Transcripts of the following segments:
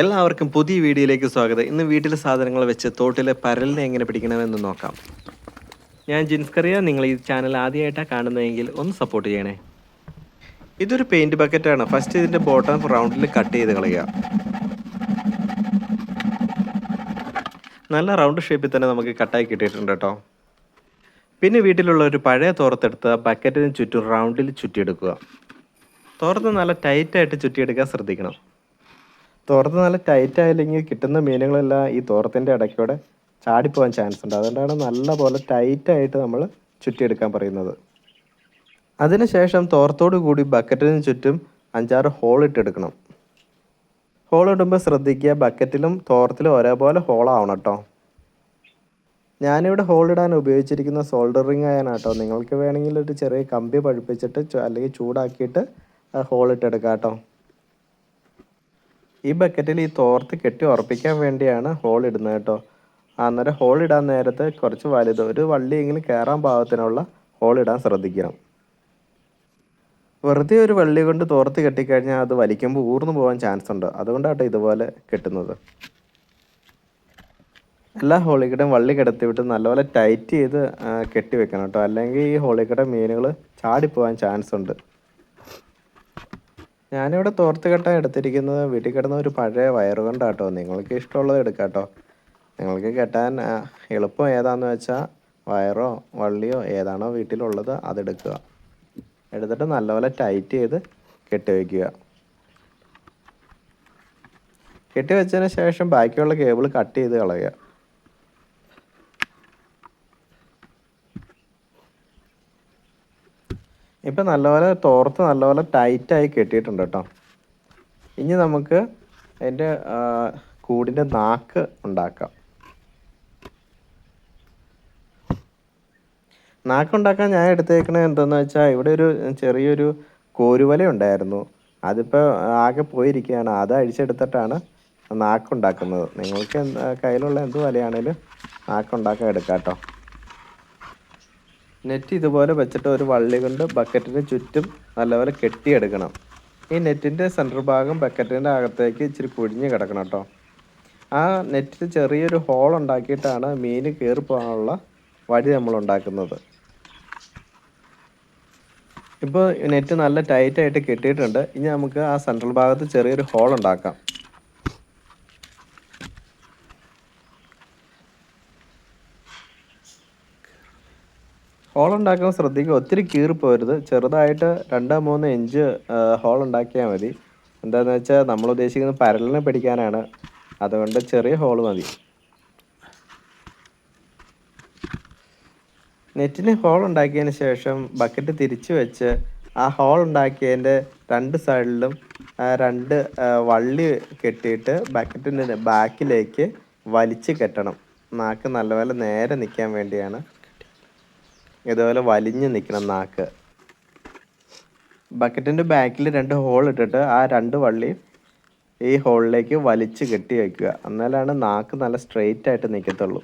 എല്ലാവർക്കും പുതിയ വീഡിയോയിലേക്ക് സ്വാഗതം. ഇന്ന് വീട്ടിലെ സാധനങ്ങൾ വെച്ച് തോട്ടിലെ പരലിനെ എങ്ങനെ പിടിക്കണമെന്ന് നോക്കാം. ഞാൻ ജിൻസ് ജിൻസ്കറിയ നിങ്ങൾ ഈ ചാനൽ ആദ്യമായിട്ടാണ് കാണുന്നതെങ്കിൽ ഒന്ന് സപ്പോർട്ട് ചെയ്യണേ. ഇതൊരു പെയിന്റ് ബക്കറ്റാണ് ഫസ്റ്റ് ഇതിന്റെ ബോട്ടം റൗണ്ടിൽ കട്ട് ചെയ്ത് കളയുക. നല്ല റൗണ്ട് ഷേപ്പിൽ തന്നെ നമുക്ക് കട്ടായി കിട്ടിയിട്ടുണ്ട് കേട്ടോ. പിന്നെ വീട്ടിലുള്ള ഒരു പഴയ തോർത്തെടുത്ത് ബക്കറ്റിന് ചുറ്റും റൗണ്ടിൽ ചുറ്റിയെടുക്കുക. തോർത്ത് നല്ല ടൈറ്റായിട്ട് ചുറ്റിയെടുക്കാൻ ശ്രദ്ധിക്കണം. തോർത്ത് നല്ല ടൈറ്റ് ആയില്ലെങ്കിൽ കിട്ടുന്ന മീനുകളെല്ലാം ഈ തോർത്തിന്റെ ഇടയ്ക്കൂടെ ചാടിപ്പോകാൻ ചാൻസ് ഉണ്ട്. അതുകൊണ്ടാണ് നല്ല പോലെ ടൈറ്റായിട്ട് നമ്മൾ ചുറ്റിയെടുക്കാൻ പറയുന്നത്. അതിനുശേഷം തോർത്തോടു കൂടി ബക്കറ്റിന് ചുറ്റും അഞ്ചാറ് ഹോൾ ഇട്ടെടുക്കണം ഹോൾ ഇടുമ്പോൾ ശ്രദ്ധിക്കുക ബക്കറ്റിലും തോർത്തിലും ഒരേപോലെ ഹോളാവണം കേട്ടോ ഞാനിവിടെ ഹോൾ ഇടാൻ ഉപയോഗിച്ചിരിക്കുന്ന സോൾഡറിങ് ആയാണ് കേട്ടോ നിങ്ങൾക്ക് വേണമെങ്കിൽ ഒരു ചെറിയ കമ്പി പഴുപ്പിച്ചിട്ട് അല്ലെങ്കിൽ ചൂടാക്കിയിട്ട് ഹോൾ ഇട്ടെടുക്കാം കേട്ടോ ഈ ബക്കറ്റിൽ ഈ തോർത്ത് കെട്ടി ഉറപ്പിക്കാൻ വേണ്ടിയാണ് ഹോൾ ഇടുന്നത് കേട്ടോ. അന്നേരം ഹോൾ ഇടാൻ നേരത്ത് കുറച്ച് വലുത് ഒരു വള്ളിയെങ്കിലും കയറാൻ പാകത്തിനുള്ള ഹോൾ ഇടാൻ ശ്രദ്ധിക്കണം. വെറുതെ ഒരു വള്ളി കൊണ്ട് തോർത്ത് കെട്ടിക്കഴിഞ്ഞാൽ അത് വലിക്കുമ്പോൾ ഊർന്നു പോകാൻ ചാൻസ് ഉണ്ട്. അതുകൊണ്ടാട്ടോ ഇതുപോലെ കെട്ടുന്നത്. എല്ലാ ഹോളിക്കടയും വള്ളി കിടത്തി വിട്ട് നല്ലപോലെ ടൈറ്റ് ചെയ്ത് കെട്ടി വെക്കണം കേട്ടോ. അല്ലെങ്കിൽ ഈ ഹോളിക്കട മീനുകൾ ചാടിപ്പോകാൻ ചാൻസ് ഉണ്ട്. ഞാനിവിടെ തോർത്ത് കെട്ടാൻ എടുത്തിരിക്കുന്നത് വീട്ടിൽ കിടന്ന ഒരു പഴയ വയറ് കൊണ്ടാട്ടോ. നിങ്ങൾക്ക് ഇഷ്ടമുള്ളത് എടുക്കാട്ടോ. കേട്ടോ നിങ്ങൾക്ക് കെട്ടാൻ എളുപ്പം ഏതാണെന്ന് വെച്ചാൽ വയറോ വള്ളിയോ ഏതാണോ വീട്ടിലുള്ളത് അതെടുക്കുക എടുത്തിട്ട് നല്ലപോലെ ടൈറ്റ് ചെയ്ത് കെട്ടിവെക്കുക കെട്ടിവെച്ചതിന് കെട്ടി വെച്ചതിന് ശേഷം ബാക്കിയുള്ള കേബിൾ കട്ട് ചെയ്ത് കളയുക. ഇപ്പം നല്ലപോലെ തോർത്ത് നല്ലപോലെ ടൈറ്റായി കെട്ടിയിട്ടുണ്ട് കേട്ടോ. ഇനി നമുക്ക് അതിന്റെ കൂടിന്റെ നാക്ക് ഉണ്ടാക്കാം. നാക്കുണ്ടാക്കാൻ ഞാൻ എടുത്തേക്കണത് എന്തെന്ന് വെച്ചാൽ ഇവിടെ ഒരു ചെറിയൊരു കോരുവല ഉണ്ടായിരുന്നു. അതിപ്പോൾ ആകെ പോയിരിക്കുകയാണ്. അത് അഴിച്ചെടുത്തിട്ടാണ് നാക്കുണ്ടാക്കുന്നത്. നിങ്ങൾക്ക് കയ്യിലുള്ള എന്ത് വലയാണേലും നാക്കുണ്ടാക്കാൻ എടുക്കാം കേട്ടോ. നെറ്റ് ഇതുപോലെ വെച്ചിട്ട് ഒരു വള്ളി കൊണ്ട് ബക്കറ്റിന് ചുറ്റും നല്ലപോലെ കെട്ടിയെടുക്കണം. ഈ നെറ്റിന്റെ സെന്റർ ഭാഗം ബക്കറ്റിന്റെ അകത്തേക്ക് ഇച്ചിരി കുഴിഞ്ഞ് കിടക്കണം കേട്ടോ ആ നെറ്റിൽ ചെറിയൊരു ഹോൾ ഉണ്ടാക്കിയിട്ടാണ് മീൻ കയറി പോകാനുള്ള വഴി നമ്മൾ ഉണ്ടാക്കുന്നത്. ഇപ്പോൾ നെറ്റ് നല്ല ടൈറ്റായിട്ട് കെട്ടിയിട്ടുണ്ട്. ഇനി നമുക്ക് ആ സെൻട്രൽ ഭാഗത്ത് ചെറിയൊരു ഹോൾ ഉണ്ടാക്കാം. ഹോൾ ഉണ്ടാക്കുമ്പോൾ ശ്രദ്ധിക്കുക. ഒത്തിരി കീറി പോരുത് ചെറുതായിട്ട് രണ്ടോ മൂന്ന് ഇഞ്ച് ഹോൾ ഉണ്ടാക്കിയാൽ മതി. എന്താണെന്ന് വെച്ചാൽ നമ്മൾ ഉദ്ദേശിക്കുന്നത് പരലിനെ പിടിക്കാനാണ്. അതുകൊണ്ട് ചെറിയ ഹോൾ മതി. നെറ്റിന് ഹോൾ ഉണ്ടാക്കിയതിന് ശേഷം ബക്കറ്റ് തിരിച്ചു വെച്ച് ആ ഹോൾ ഉണ്ടാക്കിയതിന്റെ രണ്ട് സൈഡിലും രണ്ട് വള്ളി കെട്ടിയിട്ട് ബക്കറ്റിന്റെ ബാക്കിലേക്ക് വലിച്ചു കെട്ടണം. നാക്ക് നല്ലപോലെ നേരെ നിൽക്കാൻ വേണ്ടിയാണ് ഇതുപോലെ വലിഞ്ഞു നിൽക്കണം നാക്ക്. ബക്കറ്റിന്റെ ബാക്കിൽ രണ്ട് ഹോൾ ഇട്ടിട്ട് ആ രണ്ട് വള്ളി ഈ ഹോളിലേക്ക് വലിച്ച് കെട്ടി വയ്ക്കുക എന്നാലാണ് നാക്ക് നല്ല സ്ട്രെയിറ്റ് ആയിട്ട് നിൽക്കത്തുള്ളൂ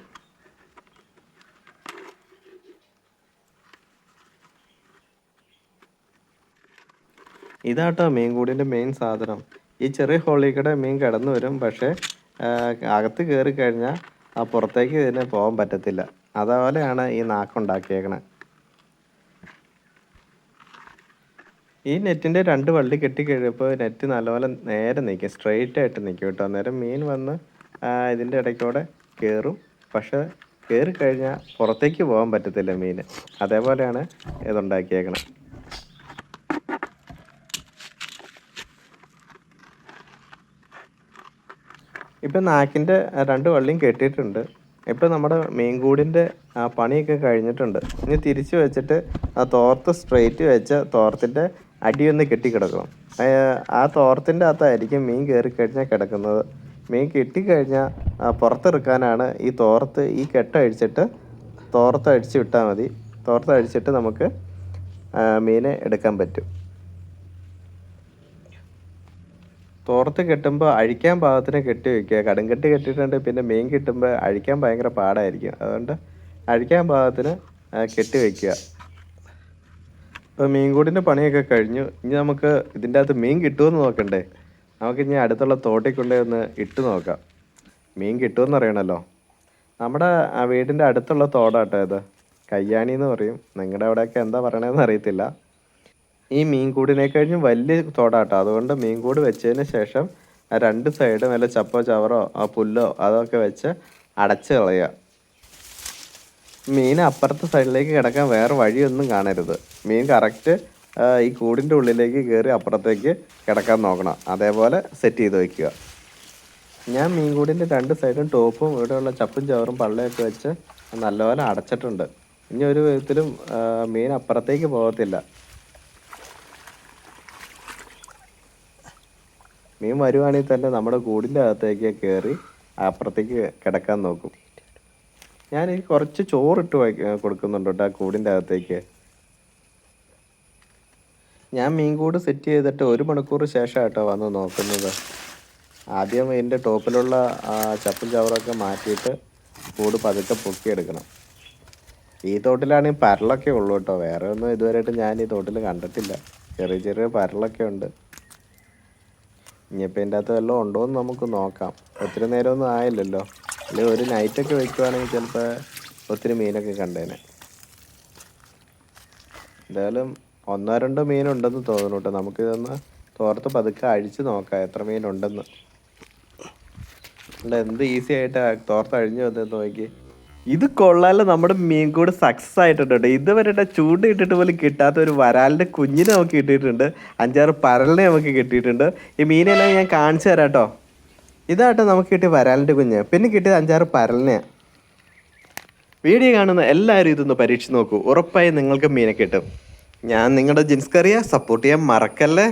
ഇതാട്ടോ മീൻ കൂടിന്റെ മെയിൻ സാധനം. ഈ ചെറിയ ഹോളിൽ കൂടെ മീൻ കിടന്നു വരും. പക്ഷേ അകത്ത് കയറി കഴിഞ്ഞാൽ ആ പുറത്തേക്ക് ഇതിന് പോകാൻ പറ്റത്തില്ല. അതുപോലെയാണ് ഈ നാക്കുണ്ടാക്കിയേക്കണേ. ഈ നെറ്റിന്റെ രണ്ട് വള്ളി കെട്ടി കഴിയുമ്പോൾ നെറ്റ് നല്ലപോലെ നേരെ നിൽക്കും സ്ട്രെയിറ്റ് ആയിട്ട് നിൽക്കും കേട്ടോ. അന്നേരം മീൻ വന്ന് ഇതിന്റെ ഇടയ്ക്കൂടെ കയറും പക്ഷെ കയറി കഴിഞ്ഞാൽ പുറത്തേക്ക് പോകാൻ പറ്റത്തില്ല മീൻ അതേപോലെയാണ് ഇതുണ്ടാക്കിയേക്കണം ഇപ്പം നാക്കിന്റെ രണ്ട് വള്ളിയും കെട്ടിയിട്ടുണ്ട്. ഇപ്പം നമ്മുടെ മീൻകൂടിന്റെ പണിയൊക്കെ കഴിഞ്ഞിട്ടുണ്ട്. ഇനി തിരിച്ചു വെച്ചിട്ട് ആ തോർത്ത് സ്ട്രെയിറ്റ് വെച്ച തോർത്തിന്റെ അടിയൊന്ന് കെട്ടിക്കിടക്കണം ആ- തോർത്തിന്റെ അകത്തായിരിക്കും മീൻ കയറി കഴിഞ്ഞാൽ കിടക്കുന്നത്. മീൻ കെട്ടിക്കഴിഞ്ഞാൽ പുറത്തെടുക്കാനാണ് ഈ തോർത്ത് ഈ കെട്ടഴിച്ചിട്ട് അഴിച്ചു വിട്ടാൽ മതി. തോർത്ത് അഴിച്ചിട്ട് നമുക്ക് മീനെ എടുക്കാൻ പറ്റും. തോർത്ത് കെട്ടുമ്പോൾ അഴിക്കാൻ പാകത്തിന് കെട്ടി വെക്കുക. കടുംകെട്ടി കെട്ടിയിട്ടുണ്ട് പിന്നെ മീൻ കിട്ടുമ്പോൾ അഴിക്കാൻ ഭയങ്കര പാടായിരിക്കും. അതുകൊണ്ട് അഴിക്കാൻ പാകത്തിന് കെട്ടി വെക്കുക. മീൻകൂടിന്റെ പണിയൊക്കെ കഴിഞ്ഞു. ഇനി നമുക്ക് ഇതിന്റെ അകത്ത് മീൻ കിട്ടുമെന്ന് നോക്കണ്ടേ? നമുക്ക് ഇനി അടുത്തുള്ള തോട്ടിൽ കൊണ്ടുപോയി ഒന്ന് ഇട്ട് നോക്കാം. മീൻ കിട്ടുമെന്ന് അറിയണല്ലോ. നമ്മുടെ ആ വീടിന്റെ അടുത്തുള്ള തോടാട്ടോ ഇത്. കയ്യാണി എന്ന് പറയും. നിങ്ങളുടെ അവിടെയൊക്കെ എന്താ പറയണതെന്ന് അറിയത്തില്ല. ഈ മീൻകൂടിനെ കഴിഞ്ഞ് വലിയ തോടാട്ടോ. അതുകൊണ്ട് മീൻകൂട് വെച്ചതിന് ശേഷം രണ്ട് സൈഡും വല്ല ചപ്പോ ചവറോ ആ പുല്ലോ അതൊക്കെ വെച്ച് അടച്ച് കളയുക. മീൻ അപ്പുറത്തെ സൈഡിലേക്ക് കിടക്കാൻ വേറെ വഴിയൊന്നും കാണരുത്. മീൻ കറക്റ്റ് ഈ കൂടിന്റെ ഉള്ളിലേക്ക് കയറി അപ്പുറത്തേക്ക് കിടക്കാൻ നോക്കണം. അതേപോലെ സെറ്റ് ചെയ്ത് വയ്ക്കുക ഞാൻ മീൻ കൂടിന്റെ രണ്ട് സൈഡും ടോപ്പും ഇവിടെയുള്ള ചപ്പും ചവറും പള്ളയൊക്കെ വെച്ച് നല്ലപോലെ അടച്ചിട്ടുണ്ട്. ഇനി ഒരു വിധത്തിലും മീൻ അപ്പുറത്തേക്ക് പോകത്തില്ല. മീൻ വരുവാണെങ്കിൽ തന്നെ നമ്മുടെ കൂടിന്റെ അകത്തേക്ക് കയറി അപ്പുറത്തേക്ക് കിടക്കാൻ നോക്കും. ഞാൻ കുറച്ച് ചോറിട്ട് കൊടുക്കുന്നുണ്ട് കേട്ടോ ആ കൂടിന്റെ അകത്തേക്ക്. ഞാൻ മീൻകൂട് സെറ്റ് ചെയ്തിട്ട് ഒരു മണിക്കൂർ ശേഷം കേട്ടോ വന്ന് നോക്കുന്നത്. ആദ്യം ഇതിന്റെ ടോപ്പിലുള്ള ചപ്പും ചവറൊക്കെ മാറ്റിയിട്ട് കൂട് പതുക്കെ പൊക്കിയെടുക്കണം. ഈ തോട്ടിലാണെങ്കിൽ പരലൊക്കെ ഉള്ളൂ കേട്ടോ. വേറെ ഒന്നും ഇതുവരെയായിട്ട് ഞാൻ ഈ തോട്ടിൽ കണ്ടിട്ടില്ല. ചെറിയ ചെറിയ പരലൊക്കെ ഉണ്ട്. ഇനിയിപ്പോൾ ഇതിന്റെ അകത്ത് വല്ലതും ഉണ്ടോ എന്ന് നമുക്ക് നോക്കാം. ഒത്തിരി നേരമൊന്നും ആയില്ലല്ലോ. അല്ലെങ്കിൽ ഒരു നൈറ്റൊക്കെ വെക്കുവാണെങ്കിൽ ചിലപ്പോൾ ഒത്തിരി മീനൊക്കെ കണ്ടേനെ. എന്തായാലും ഒന്നോ രണ്ടോ മീനുണ്ടെന്ന് തോന്നുന്നു കേട്ടോ. നമുക്കിതൊന്ന് തോർത്ത് പതുക്കെ അഴിച്ച് നോക്കാം എത്ര മീനുണ്ടെന്ന്. അല്ല എന്ത് ഈസി ആയിട്ട് തോർത്ത് അഴിഞ്ഞു വന്നെന്ന് നോക്കി. ഇത് കൊള്ളാലോ നമ്മുടെ മീൻ കൂട് സക്സസ് ആയിട്ടുണ്ട് കേട്ടോ. ഇതുവരെ ചൂണ്ട ഇട്ടിട്ട് പോലും കിട്ടാത്ത ഒരു വരാലിന്റെ കുഞ്ഞിനെ നമുക്ക് കിട്ടിയിട്ടുണ്ട്. അഞ്ചാറ് പരലിനെ നമുക്ക് കിട്ടിയിട്ടുണ്ട്. ഈ മീനെല്ലാം ഞാൻ കാണിച്ചു തരാം കേട്ടോ. ഇതാട്ടോ നമുക്ക് കിട്ടിയ വരാലിന്റെ കുഞ്ഞ്. പിന്നെ കിട്ടിയത് അഞ്ചാറ് പരലിനെയാണ് വീഡിയോ കാണുന്ന എല്ലാവരും ഇതൊന്ന് പരീക്ഷിച്ച് നോക്കൂ. ഉറപ്പായി നിങ്ങൾക്ക് മീനെ കിട്ടും. ഞാൻ നിങ്ങളുടെ ജിൻസ് കറിയ സപ്പോർട്ട് ചെയ്യാൻ മറക്കല്ലേ?